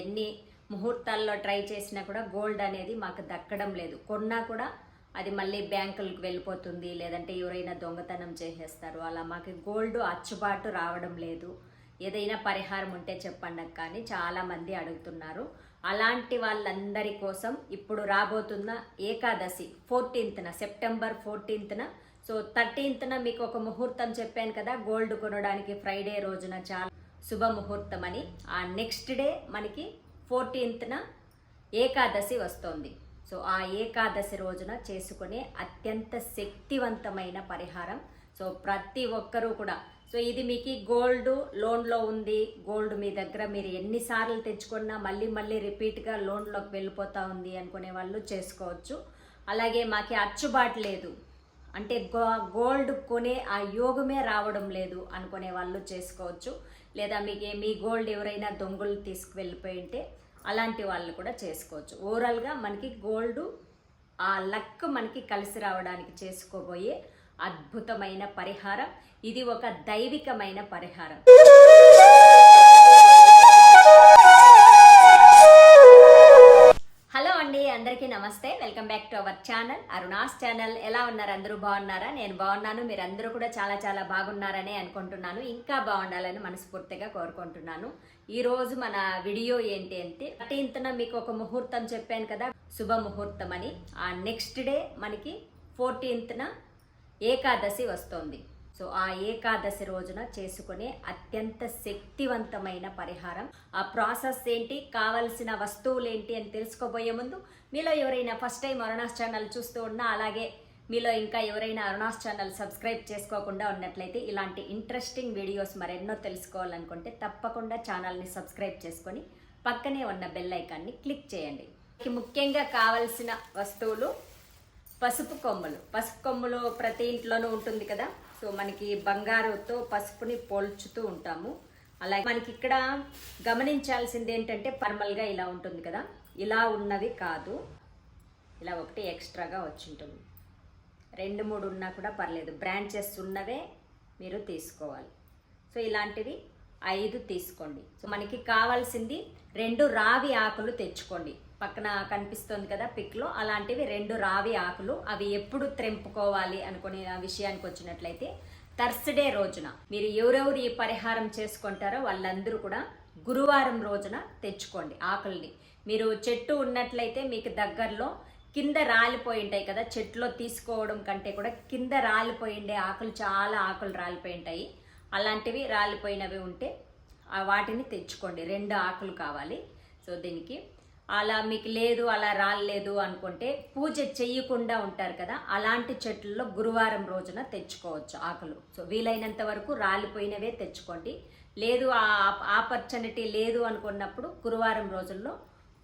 ఎన్ని ముహూర్తాల్లో ట్రై చేసినా కూడా గోల్డ్ అనేది మాకు దక్కడం లేదు. కొన్నా కూడా అది మళ్ళీ బ్యాంకులకు వెళ్ళిపోతుంది లేదంటే ఎవరైనా దొంగతనం చేసేస్తారు. అలా మాకు గోల్డ్ అచ్చుబాటు రావడం లేదు. ఏదైనా పరిహారం ఉంటే చెప్పండి కానీ చాలామంది అడుగుతున్నారు. అలాంటి వాళ్ళందరి కోసం ఇప్పుడు రాబోతున్న ఏకాదశి ఫోర్టీన్త్న సెప్టెంబర్ ఫోర్టీన్త్న. సో థర్టీన్త్న మీకు ఒక ముహూర్తం చెప్పాను కదా గోల్డ్ కొనడానికి ఫ్రైడే రోజున చాలా శుభముహూర్తం అని ఆ నెక్స్ట్ డే మనకి ఫోర్టీన్త్న ఏకాదశి వస్తోంది. సో ఆ ఏకాదశి రోజున చేసుకునే అత్యంత శక్తివంతమైన పరిహారం. సో ప్రతి ఒక్కరూ కూడా. సో ఇది మీకు గోల్డ్ లోన్లో ఉంది. గోల్డ్ మీ దగ్గర మీరు ఎన్నిసార్లు తెచ్చుకున్నా మళ్ళీ మళ్ళీ రిపీట్గా లోన్లోకి వెళ్ళిపోతా ఉంది అనుకునే వాళ్ళు చేసుకోవచ్చు. అలాగే మాకు అచ్చుబాటు లేదు. అంటే గో గోల్డ్ కొనే ఆ యోగమే రావడం లేదు అనుకునే వాళ్ళు చేసుకోవచ్చు. లేదా మీకు మీ గోల్డ్ ఎవరైనా దొంగలు తీసుకువెళ్ళిపోయి ఉంటే అలాంటి వాళ్ళు కూడా చేసుకోవచ్చు. ఓవరాల్గా మనకి గోల్డ్ ఆ లక్ మనకి కలిసి రావడానికి చేసుకోబోయే అద్భుతమైన పరిహారం. ఇది ఒక దైవికమైన పరిహారం. Welcome back to our channel. Aruna's channel. ఎలా ఉన్నారు? అందరూ బాగున్నారా? నేను బాగున్నాను. మీరు అందరూ కూడా చాలా చాలా బాగున్నారని అనుకుంటున్నాను. ఇంకా బాగుండాలని మనస్ఫూర్తిగా కోరుకుంటున్నాను. ఈరోజు మన వీడియో ఏంటి అంటే థర్టీన్త్న మీకు ఒక ముహూర్తం చెప్పాను కదా శుభ ముహూర్తం అని. ఆ నెక్స్ట్ డే మనకి ఫోర్టీన్త్న ఏకాదశి వస్తుంది. సో ఆ ఏకాదశి రోజున చేసుకునే అత్యంత శక్తివంతమైన పరిహారం. ఆ ప్రాసెస్ ఏంటి? కావలసిన వస్తువులు ఏంటి అని తెలుసుకోబోయే ముందు మీలో ఎవరైనా ఫస్ట్ టైం అరుణాస్ ఛానల్ చూస్తూ ఉన్నా అలాగే మీలో ఇంకా ఎవరైనా అరుణాస్ ఛానల్ సబ్స్క్రైబ్ చేసుకోకుండా ఉన్నట్లయితే ఇలాంటి ఇంట్రెస్టింగ్ వీడియోస్ మరెన్నో తెలుసుకోవాలనుకుంటే తప్పకుండా ఛానల్ని సబ్స్క్రైబ్ చేసుకొని పక్కనే ఉన్న బెల్ ఐకాన్ని క్లిక్ చేయండి. ముఖ్యంగా కావలసిన వస్తువులు పసుపు కొమ్ములు. పసుపు కొమ్ములు ప్రతి ఇంట్లోనూ ఉంటుంది కదా? సో మనకి బంగారుతో పసుపుని పోల్చుతూ ఉంటాము. అలాగే మనకి ఇక్కడ గమనించాల్సింది ఏంటంటే పర్మల్గా ఇలా ఉంటుంది కదా. ఇలా ఉన్నవి కాదు. ఇలా ఒకటి ఎక్స్ట్రాగా వచ్చి ఉంటుంది రెండు మూడు ఉన్నా కూడా పర్లేదు. బ్రాంచెస్ ఉన్నవే మీరు తీసుకోవాలి. సో ఇలాంటివి ఐదు తీసుకోండి. సో మనకి కావాల్సింది రెండు రావి ఆకులు తెచ్చుకోండి. పక్కన కనిపిస్తుంది కదా పిక్లో అలాంటివి రెండు రావి ఆకులు. అవి ఎప్పుడు త్రెంపుకోవాలి అనుకునే ఆ విషయానికి వచ్చినట్లయితే థర్స్డే రోజున మీరు ఎవరెవరు ఈ పరిహారం చేసుకుంటారో వాళ్ళందరూ కూడా గురువారం రోజున తెచ్చుకోండి ఆకుల్ని. మీరు చెట్టు ఉన్నట్లయితే మీకు దగ్గరలో కింద రాలిపోయి ఉంటాయి కదా చెట్లో తీసుకోవడం కంటే కూడా కింద రాలిపోయి ఉండే ఆకులు చాలా ఆకులు రాలిపోయి ఉంటాయి. అలాంటివి రాలిపోయినవి ఉంటే వాటిని తెచ్చుకోండి. రెండు ఆకులు కావాలి. సో దీనికి అలా మీకు లేదు అలా రాలేదు అనుకుంటే పూజ చెయ్యకుండా ఉంటారు కదా అలాంటి చెట్లలో గురువారం రోజున తెచ్చుకోవచ్చు ఆకులు. సో వీలైనంత వరకు రాలిపోయినవే తెచ్చుకోండి. లేదు ఆ ఆపర్చునిటీ లేదు అనుకున్నప్పుడు గురువారం రోజుల్లో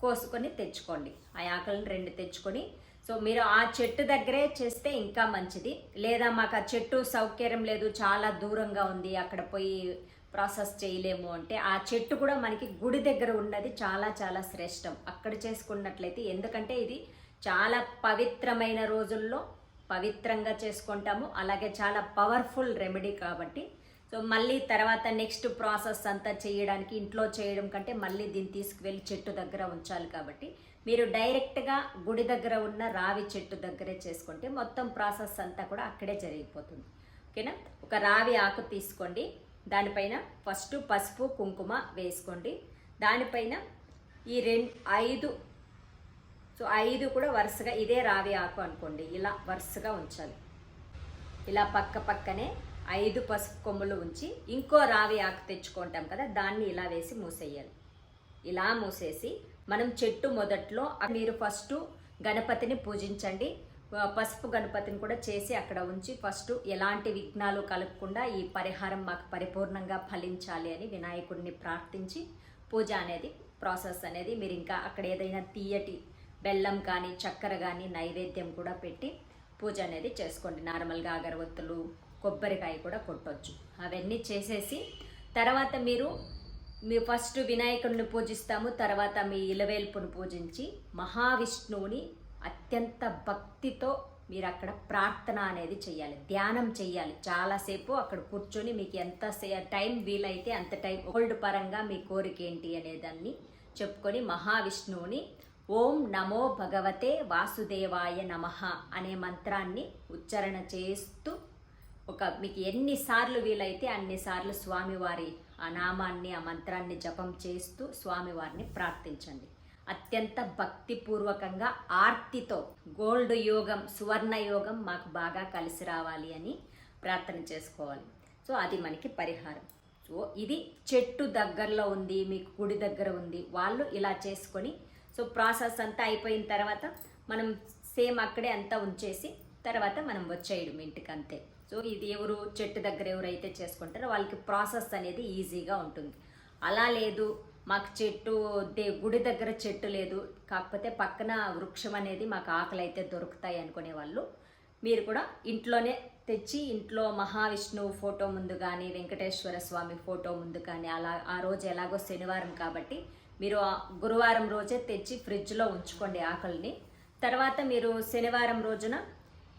కోసుకొని తెచ్చుకోండి. ఆ ఆకులను రెండు తెచ్చుకొని సో మీరు ఆ చెట్టు దగ్గరే చేస్తే ఇంకా మంచిది. లేదా మాకు ఆ చెట్టు సౌకర్యం లేదు చాలా దూరంగా ఉంది అక్కడ పోయి ప్రాసెస్ చేయలేము అంటే ఆ చెట్టు కూడా మనకి గుడి దగ్గర ఉన్నది చాలా చాలా శ్రేష్టం. అక్కడ చేసుకున్నట్లయితే ఎందుకంటే ఇది చాలా పవిత్రమైన రోజుల్లో పవిత్రంగా చేసుకుంటాము. అలాగే చాలా పవర్ఫుల్ రెమెడీ కాబట్టి. సో మళ్ళీ తర్వాత నెక్స్ట్ ప్రాసెస్ అంతా చేయడానికి ఇంట్లో చేయడం కంటే మళ్ళీ దీన్ని తీసుకువెళ్ళి చెట్టు దగ్గర ఉంచాలి కాబట్టి. మీరు డైరెక్ట్గా గుడి దగ్గర ఉన్న రావి చెట్టు దగ్గరే చేసుకుంటే మొత్తం ప్రాసెస్ అంతా కూడా అక్కడే జరిగిపోతుంది. ఓకేనా? ఒక రావి ఆకు తీసుకోండి. దానిపైన ఫస్ట్ పసుపు కుంకుమ వేసుకోండి. దానిపైన ఈ రెండు ఐదు సో ఐదు కూడా వరుసగా ఇదే రావి ఆకు అనుకోండి. ఇలా వరుసగా ఉంచాలి. ఇలా పక్క పక్కనే ఐదు పసుపు కొమ్ములు ఉంచి ఇంకో రావి ఆకు తెచ్చుకుంటాం కదా దాన్ని ఇలా వేసి మూసేయాలి. ఇలా మూసేసి మనం చెట్టు మొదట్లో మీరు ఫస్ట్ గణపతిని పూజించండి. పసుపు గణపతిని కూడా చేసి అక్కడ ఉంచి ఫస్ట్ ఎలాంటి విఘ్నాలు కలగకుండా ఈ పరిహారం మాకు పరిపూర్ణంగా ఫలించాలి అని వినాయకుడిని ప్రార్థించి పూజ అనేది ప్రాసెస్ అనేది మీరు ఇంకా అక్కడ ఏదైనా తీయటి బెల్లం కానీ చక్కెర కానీ నైవేద్యం కూడా పెట్టి పూజ అనేది చేసుకోండి. నార్మల్గా అగరవత్తులు కొబ్బరికాయ కూడా కొట్టొచ్చు. అవన్నీ చేసేసి తర్వాత మీరు మీ ఫస్ట్ వినాయకుడిని పూజిస్తాము తర్వాత మీ ఇలవేల్పును పూజించి మహావిష్ణువుని అత్యంత భక్తితో మీరు అక్కడ ప్రార్థన అనేది చేయాలి ధ్యానం చేయాలి చాలాసేపు అక్కడ కూర్చొని మీకు ఎంత సే- టైం వీలైతే అంత టైం ఓల్డ్ పరంగా మీ కోరిక ఏంటి అనేదాన్ని చెప్పుకొని మహావిష్ణువుని ఓం నమో భగవతే వాసుదేవాయ నమః అనే మంత్రాన్ని ఉచ్చారణ చేస్తూ ఒక మీకు ఎన్నిసార్లు వీలైతే అన్నిసార్లు స్వామివారి ఆ నామాన్ని ఆ మంత్రాన్ని జపం చేస్తూ స్వామివారిని ప్రార్థించండి. అత్యంత భక్తిపూర్వకంగా ఆర్తితో గోల్డ్ యోగం సువర్ణ యోగం మాకు బాగా కలిసి రావాలి అని ప్రార్థన చేసుకోవాలి. సో అది మనకి పరిహారం. సో ఇది చెట్టు దగ్గరలో ఉంది మీకు గుడి దగ్గర ఉంది వాళ్ళు ఇలా చేసుకొని సో ప్రాసెస్ అంతా అయిపోయిన తర్వాత మనం సేమ్ అక్కడే అంతా ఉంచేసి తర్వాత మనం వచ్చేయడం ఇంటికి అంతే సో ఇది ఎవరు చెట్టు దగ్గర ఎవరైతే చేసుకుంటారో వాళ్ళకి ప్రాసెస్ అనేది ఈజీగా ఉంటుంది. అలా లేదు మాకు చెట్టు గుడి దగ్గర చెట్టు లేదు. కాకపోతే పక్కన వృక్షం అనేది మాకు ఆకలి అయితే దొరుకుతాయి అనుకునే వాళ్ళు మీరు కూడా ఇంట్లోనే తెచ్చి ఇంట్లో మహావిష్ణువు ఫోటో ముందు కానీ వెంకటేశ్వర స్వామి ఫోటో ముందు కానీ అలా ఆ రోజు ఎలాగో శనివారం కాబట్టి మీరు గురువారం రోజే తెచ్చి ఫ్రిడ్జ్లో ఉంచుకోండి ఆకలిని. తర్వాత మీరు శనివారం రోజున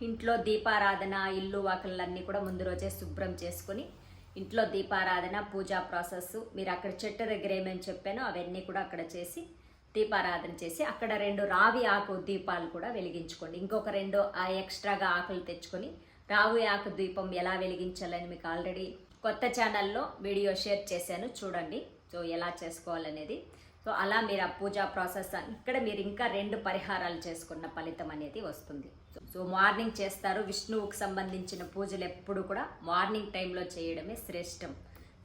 ఇంట్లో దీపారాధన ఇల్లు ఆకలన్నీ కూడా ముందు రోజే శుభ్రం చేసుకొని ఇంట్లో దీపారాధన పూజా ప్రాసెస్ మీరు అక్కడ చెట్టు దగ్గర ఏమేమి చెప్పానో అవన్నీ కూడా అక్కడ చేసి దీపారాధన చేసి అక్కడ రెండు రావి ఆకు దీపాలు కూడా వెలిగించుకోండి. ఇంకొక రెండు ఆ ఎక్స్ట్రాగా ఆకులు తెచ్చుకొని రావి ఆకు దీపం ఎలా వెలిగించాలని మీకు ఆల్రెడీ కొత్త ఛానల్లో వీడియో షేర్ చేశాను. చూడండి. సో ఎలా చేసుకోవాలనేది. సో అలా మీరు ఆ పూజా ప్రాసెస్ ఇక్కడ మీరు ఇంకా రెండు పరిహారాలు చేసుకున్న ఫలితం అనేది వస్తుంది. సో- సో మార్నింగ్ చేస్తారు విష్ణువుకు సంబంధించిన పూజలు ఎప్పుడు కూడా మార్నింగ్ టైంలో చేయడమే శ్రేష్టం.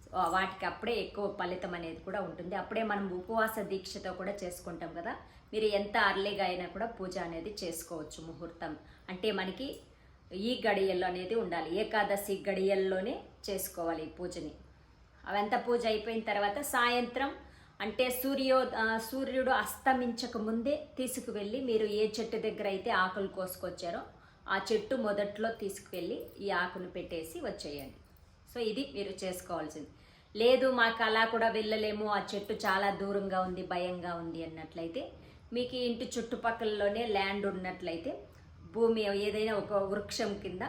సో వాటికి అప్పుడే ఎక్కువ ఫలితం అనేది కూడా ఉంటుంది. అప్పుడే మనం ఉపవాస దీక్షతో కూడా చేసుకుంటాం కదా. మీరు ఎంత అర్లీగా అయినా కూడా పూజ అనేది చేసుకోవచ్చు ముహూర్తం. అంటే మనకి ఈ గడియల్లో అనేది ఉండాలి. ఏకాదశి గడియల్లోనే చేసుకోవాలి ఈ పూజని. అవంతా పూజ అయిపోయిన తర్వాత సాయంత్రం అంటే సూర్యో సూర్యుడు అస్తమించక ముందే తీసుకువెళ్ళి మీరు ఏ చెట్టు దగ్గర అయితే ఆకులు కోసుకొచ్చారో ఆ చెట్టు మొదట్లో తీసుకువెళ్ళి ఈ ఆకును పెట్టేసి వచ్చేయండి. సో ఇది మీరు చేసుకోవాల్సింది. లేదు మాకు అలా కూడా వెళ్ళలేము ఆ చెట్టు చాలా దూరంగా ఉంది భయంగా ఉంది అన్నట్లయితే మీకు ఇంటి చుట్టుపక్కలలోనే ల్యాండ్ ఉన్నట్లయితే భూమి ఏదైనా ఒక వృక్షం కింద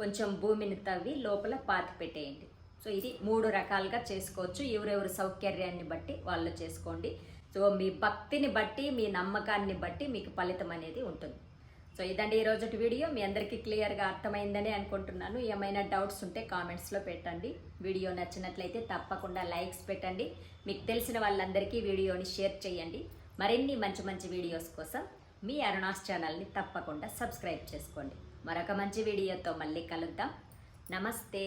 కొంచెం భూమిని తవ్వి లోపల పాతి పెట్టేయండి. సో ఇది మూడు రకాలుగా చేసుకోవచ్చు. ఎవరెవరి సౌకర్యాన్ని బట్టి వాళ్ళు చేసుకోండి. సో మీ భక్తిని బట్టి మీ నమ్మకాన్ని బట్టి మీకు ఫలితం అనేది ఉంటుంది. సో ఇదండి ఈ వీడియో. మీ అందరికీ క్లియర్గా అర్థమైందని అనుకుంటున్నాను. ఏమైనా డౌట్స్ ఉంటే కామెంట్స్లో పెట్టండి. వీడియో నచ్చినట్లయితే తప్పకుండా లైక్స్ పెట్టండి. మీకు తెలిసిన వాళ్ళందరికీ వీడియోని షేర్ చేయండి. మరిన్ని మంచి మంచి వీడియోస్ కోసం మీ అరుణాస్ ఛానల్ని తప్పకుండా సబ్స్క్రైబ్ చేసుకోండి. మరొక మంచి వీడియోతో మళ్ళీ కలుద్దాం. నమస్తే.